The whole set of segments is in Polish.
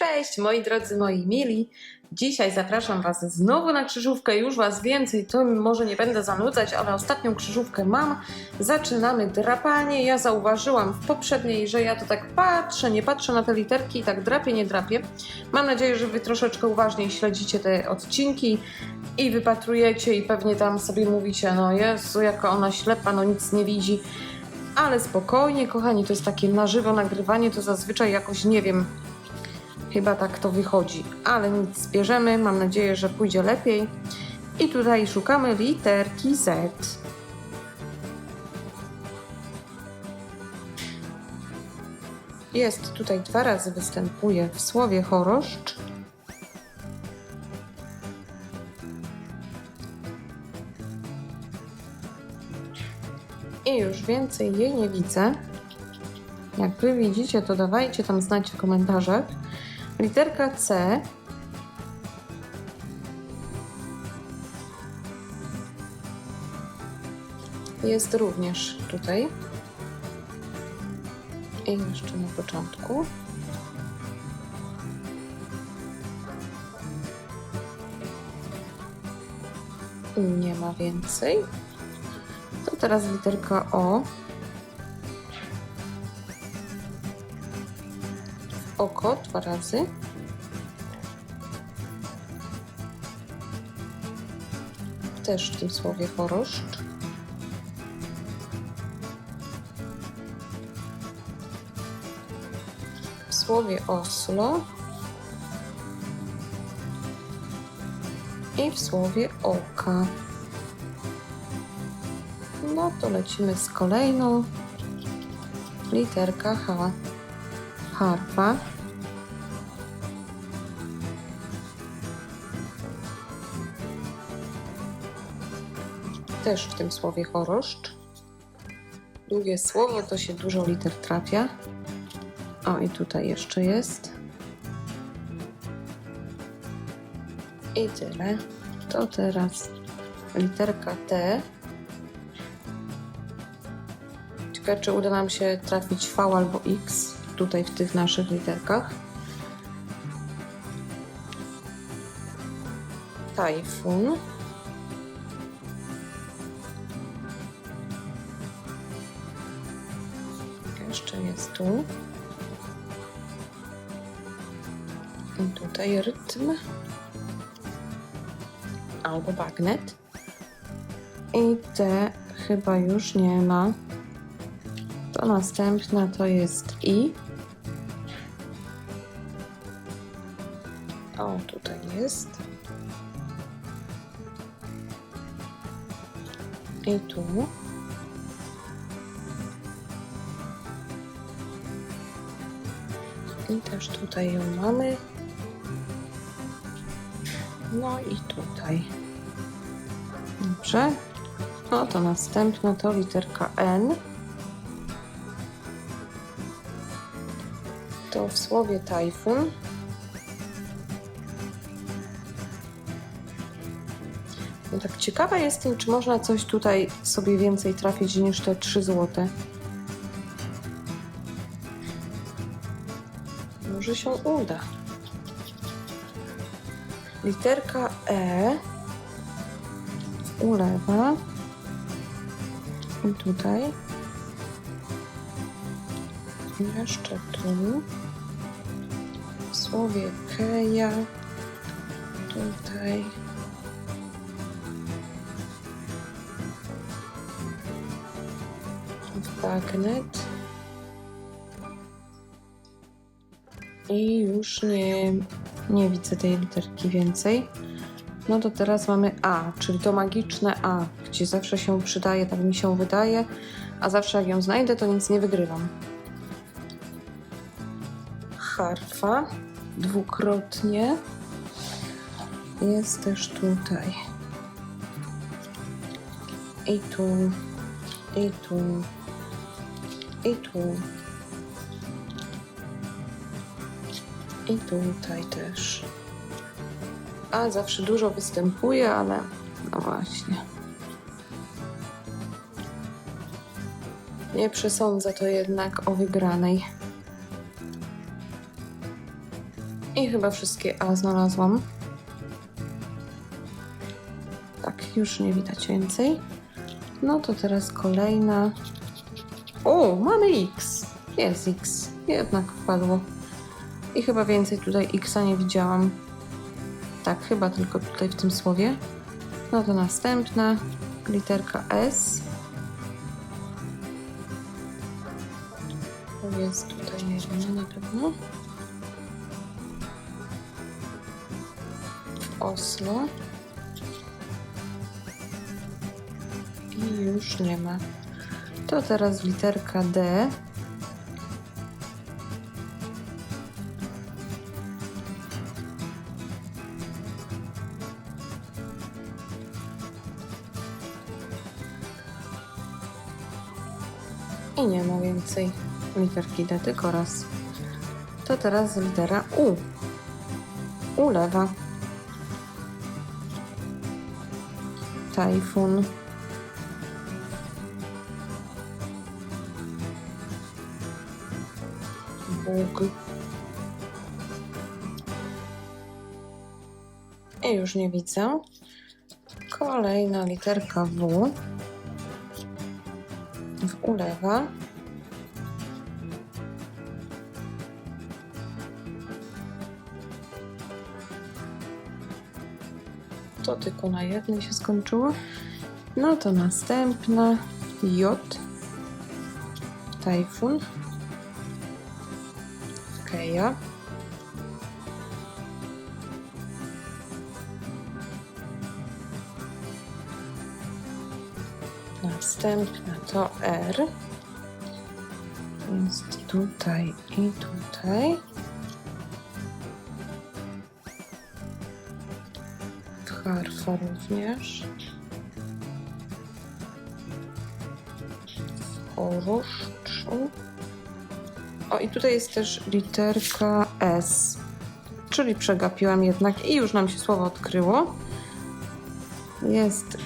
Cześć moi drodzy, moi mili. Dzisiaj zapraszam Was znowu na krzyżówkę. Już Was więcej, to może nie będę zanudzać, ale ostatnią krzyżówkę mam. Zaczynamy drapanie. Ja zauważyłam w poprzedniej, że ja to tak patrzę, nie patrzę na te literki i tak drapię, nie drapię. Mam nadzieję, że Wy troszeczkę uważniej śledzicie te odcinki i wypatrujecie i pewnie tam sobie mówicie, no Jezu, jaka ona ślepa, no nic nie widzi. Ale spokojnie, kochani, to jest takie na żywo nagrywanie, to zazwyczaj jakoś, nie wiem, Chyba tak to wychodzi, ale nic bierzemy. Mam nadzieję, że pójdzie lepiej. I tutaj szukamy literki Z. Jest tutaj dwa razy występuje w słowie choroszcz. I już więcej jej nie widzę. Jak wy widzicie, to dawajcie tam znać w komentarzach. Literka C. Jest również tutaj. I jeszcze na początku. Nie ma więcej. To teraz literka O. oko dwa razy. Też w tym słowie choroszcz. W słowie Oslo. I w słowie oka. No to lecimy z kolejną. Literka H harfa. Też w tym słowie choroszcz. Długie słowo to się dużo liter trafia. O, i tutaj jeszcze jest. I tyle. To teraz literka T. Ciekawe, czy uda nam się trafić V albo X tutaj w tych naszych literkach. Tajfun. Jeszcze jest tu. I tutaj rytm. Albo bagnet. I te chyba już nie ma. To następna to jest i. O, tutaj jest. I tu. I też tutaj ją mamy. No i tutaj. Dobrze. No to następna to literka N. To w słowie tajfun. No tak ciekawa jestem, czy można coś tutaj sobie więcej trafić niż te 3 złote. Może się uda. Literka E ulewa. I tutaj. I jeszcze tu. W słowie keja. Tutaj. Bagnet. I już nie, nie widzę tej literki więcej. No to teraz mamy A, czyli to magiczne A, gdzie zawsze się przydaje, tak mi się wydaje, a zawsze jak ją znajdę, to nic nie wygrywam. Harfa dwukrotnie jest też tutaj. I tu, i tu, i tu. I tutaj też. A zawsze dużo występuje, ale no właśnie. Nie przesądzę to jednak o wygranej. I chyba wszystkie A znalazłam. Tak, już nie widać więcej. No to teraz kolejna. O, mamy X. Jest X. Jednak wpadło. I chyba więcej tutaj Xa nie widziałam. Tak, chyba tylko tutaj w tym słowie. No to następna literka S. To jest tutaj jedna na pewno. Oslo. I już nie ma. To teraz literka D. I nie ma więcej literki D, tylko raz. To teraz litera U. Ulewa. Tajfun. Bóg. I już nie widzę. Kolejna literka W. W ulewa. To tylko na jednej się skończyło. No to następna J. Tajfun. Keja. Następna to R. Jest tutaj i tutaj. Harfa również. Choroszczu. O, i tutaj jest też literka S. Czyli przegapiłam jednak i już nam się słowo odkryło. Jest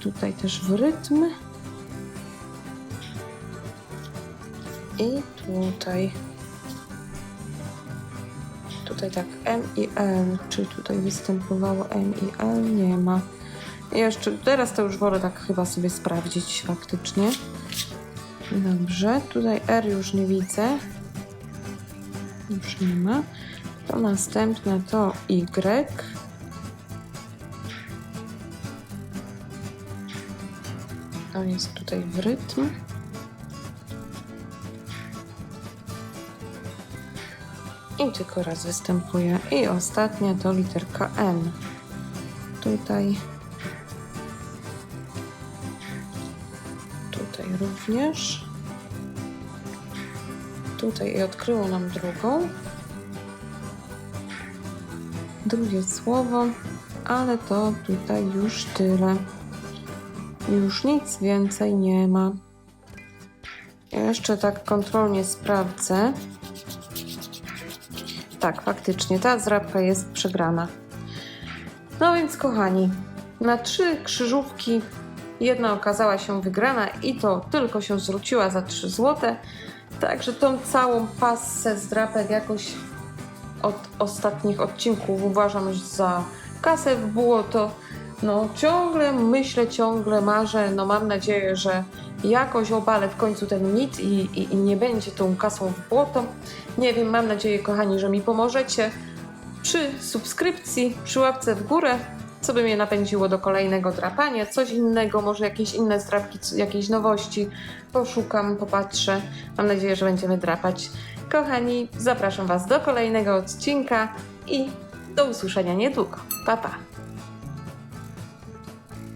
tutaj też w rytm. I tutaj. Tutaj tak M i L. Czy tutaj występowało M i L? Nie ma. Jeszcze teraz to już wolę tak chyba sobie sprawdzić faktycznie. Dobrze, tutaj R już nie widzę. Już nie ma. To następne to Y. To jest tutaj w rytm. I tylko raz występuje. I ostatnia to literka N. Tutaj. Tutaj również. Tutaj i odkryło nam drugą. Drugie słowo, ale to tutaj już tyle. Już nic więcej nie ma. Ja jeszcze tak kontrolnie sprawdzę. Tak, faktycznie, ta zrabka jest przegrana. No więc, kochani, na trzy krzyżówki jedna okazała się wygrana i to tylko się zwróciła za 3 złote. Także tą całą passę zdrapek jakoś od ostatnich odcinków uważam już za kasę w błoto. No ciągle myślę, ciągle marzę, no mam nadzieję, że jakoś obalę w końcu ten mit i, i, i nie będzie tą kasą w błoto. Nie wiem, mam nadzieję, kochani, że mi pomożecie przy subskrypcji, przy łapce w górę, co by mnie napędziło do kolejnego drapania, coś innego, może jakieś inne zdrapki, jakieś nowości. Poszukam, popatrzę. Mam nadzieję, że będziemy drapać. Kochani, zapraszam Was do kolejnego odcinka i do usłyszenia niedługo. Pa, pa!